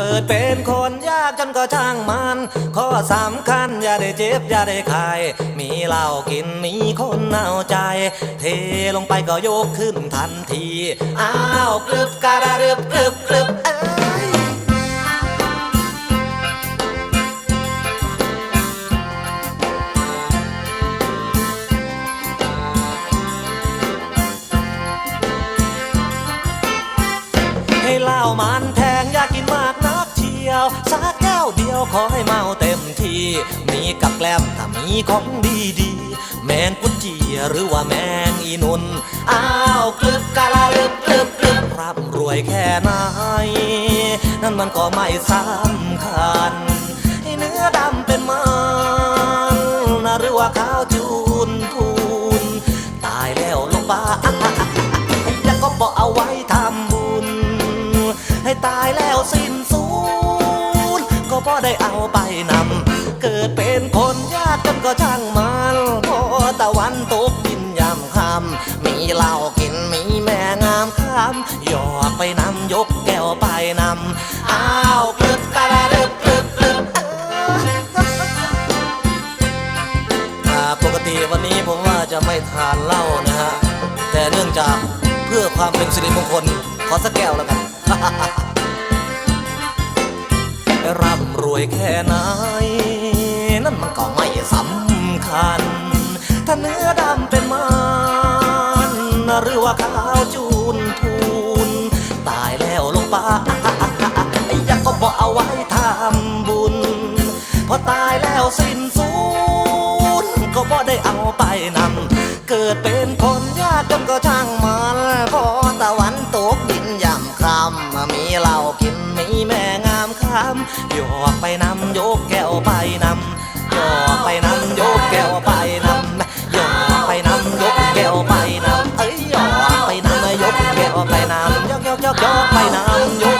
เกิดเป็นคนยากจนก็ช่างมัน ข้อสำคัญอย่าได้เจ็บอย่าได้ใครมีเหล้ากินมีคนเอาใจ เทลงไปก็ยกขึ้นทันที อ้าวกรึบกระรึบกรึบกรึบเอ้ยให้เหล้ามันเท ยวสักแก้วเดียวขอให้เมาเต็มที่ มีกับแกล้มถ้ามีของดีดีแมงกุดจีหรือว่าแมงอีนุน อ้าวกลึบกะลาลึบกลึบกลึบร่ำรวยแค่ไหนนั่นมันก็ไม่สำคัญให้เนื้อดำเป็นมันนะหรือว่าขาวจูนพูน ตายแล้วลงบ้าแล้วก็บอกเอาไว้ทำบุญ ให้ตายแล้วสิ้น สูญก็พอได้เอาไปนำ เกิดเป็นคนยากกันก็ช่างมันพอตะวันตกดินยามค่ำมีเหล้ากินมีแม่งามคำหยอกไปนำยกแก้วไปนำ อ้าวกลึบกระดึบกลึบกลึบปกติวันนี้ผมว่าจะไม่ทานเหล้านะฮะ แต่เนื่องจากเพื่อความเป็นสิริมงคลขอสักแก้วแล้วกัน ร่ำรวยแค่ไหน นั่นมันก็ไม่สำคัญ ถ้าเนื้อดำเป็นมันหรือว่าขาวจูนพูนตายแล้วลงป่าอยากก็บอกเอาไว้ทำบุญ พอตายแล้วสิ้นสูญก็บ่ได้เอาไปนำเกิดเป็นคนยากจนก็ช่างมันพอตะวันตกดินยำคำมี โยกไปนำโยกแก้วไปนำโยกไปนำโยกแก้วไปนำโยกไปนำโยกแก้วไปนำเอ้ยโยกไปนำโยกแก้วไปนำโยกโยกยกยกไปนำยกแก้วไป